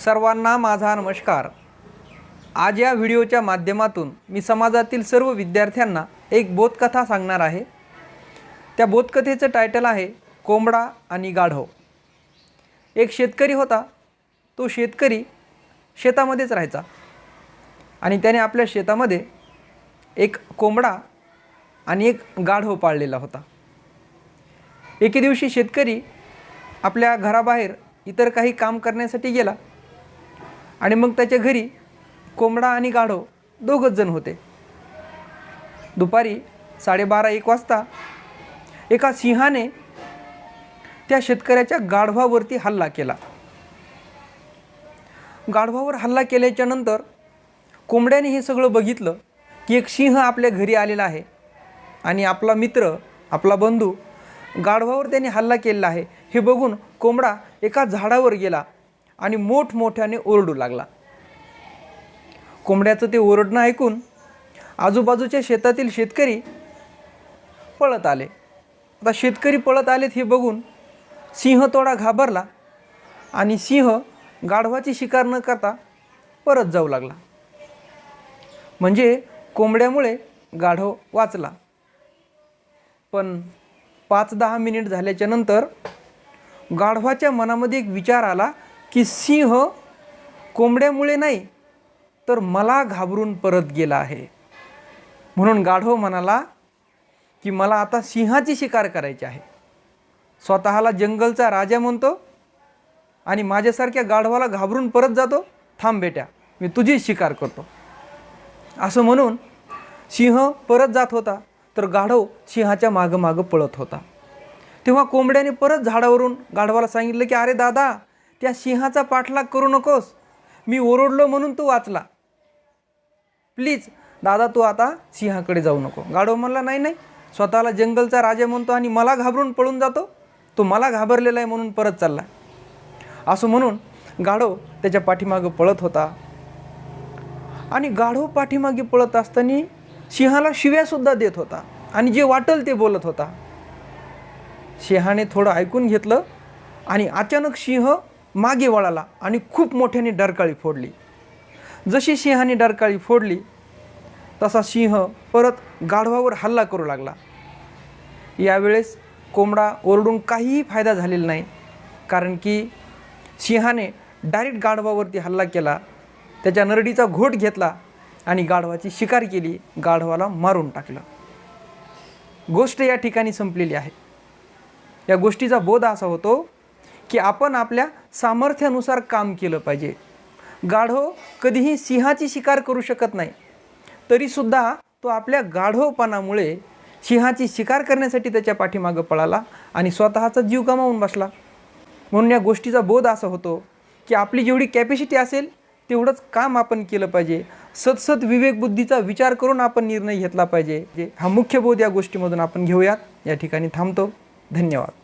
सर्वांना माझा नमस्कार. आज या व्हिडिओच्या माध्यमातून मी समाजातील सर्व विद्यार्थ्यांना एक बोधकथा सांगणार आहे. त्या बोधकथेचं टायटल आहे कोंबडा आणि गाढव. एक शेतकरी होता तो शेतकरी शेतामध्येच राहायचा. आणि त्याने आपल्या शेतामध्ये एक कोंबडा आणि एक गाढव पाळलेला होता. एके दिवशी शेतकरी आपल्या घराबाहेर इतर काही काम करण्यासाठी गेला. आणि मग त्याच्या घरी कोंबडा आणि गाढव दोघंच जण होते. दुपारी साडेबारा एक वाजता एका सिंहाने त्या शेतकऱ्याच्या गाढवावरती हल्ला केला. गाढवावर हल्ला केल्याच्यानंतर कोंबड्याने हे सगळं बघितलं की एक सिंह आपल्या घरी आलेला आहे आणि आपला मित्र आपला बंधू गाढवावर त्याने हल्ला केलेला आहे. हे बघून कोंबडा एका झाडावर गेला आणि मोठमोठ्याने ओरडू लागला. कोंबड्याचं ते ओरडणं ऐकून आजूबाजूच्या शेतातील शेतकरी पळत आले. आता शेतकरी पळत आलेत हे बघून सिंह थोडा घाबरला आणि सिंह गाढवाची शिकार न करता परत जाऊ लागला. म्हणजे कोंबड्यामुळे गाढव वाचला. पण पाच दहा मिनिट झाल्याच्यानंतर गाढवाच्या मनामध्ये एक विचार आला की सिंह कोंबड्यामुळे नाही तर मला घाबरून परत गेला आहे. म्हणून गाढव म्हणाला की मला आता सिंहाची शिकार करायची आहे. स्वतःला जंगलचा राजा म्हणतो आणि माझ्यासारख्या गाढवाला घाबरून परत जातो. थांब बेट्या मी तुझी शिकार करतो. असं म्हणून सिंह परत जात होता तर गाढव सिंहाच्या मागं मागं पळत होता. तेव्हा कोंबड्याने परत झाडावरून गाढवाला सांगितलं की अरे दादा त्या सिंहाचा पाठलाग करू नकोस. मी ओरडलो म्हणून तू वाचला. प्लीज दादा तू आता सिंहाकडे जाऊ नको. गाढव म्हणला नाही नाही. स्वतःला जंगलचा राजा म्हणतो आणि मला घाबरून पळून जातो. तो मला घाबरलेला आहे म्हणून परत चालला. असं म्हणून गाढव त्याच्या पाठीमागं पळत होता. आणि गाढव पाठीमागे पळत असताना सिंहाला शिव्यासुद्धा देत होता आणि जे वाटल ते बोलत होता. सिंहाने थोडं ऐकून घेतलं आणि अचानक सिंह मागे वळाला आणि खूप मोठ्याने डरकाळी फोडली. जशी सिंहाने डरकाळी फोडली तसा सिंह परत गाढवावर हल्ला करू लागला. यावेळेस कोंबडा ओरडून काहीही फायदा झालेला नाही कारण की सिंहाने डायरेक्ट गाढवावरती हल्ला केला त्याच्या नरडीचा घोट घेतला आणि गाढवाची शिकार केली गाढवाला मारून टाकलं. गोष्ट या ठिकाणी संपलेली आहे. या गोष्टीचा बोध असा होतो की आपण आपल्या सामर्थ्यानुसार काम केलं पाहिजे. गाढव कधीही सिंहाची शिकार करू शकत नाही. तरीसुद्धा तो आपल्या गाढवपणामुळे सिंहाची शिकार करण्यासाठी त्याच्या पाठीमागं पळाला आणि स्वतःचा जीव गमावून बसला. म्हणून या गोष्टीचा बोध असा होतो की आपली जेवढी कॅपॅसिटी असेल तेवढंच काम आपण केलं पाहिजे. सतसत विवेकबुद्धीचा विचार करून आपण निर्णय घेतला पाहिजे. जे हा मुख्य बोध या गोष्टीमधून आपण घेऊयात. या ठिकाणी थांबतो. धन्यवाद.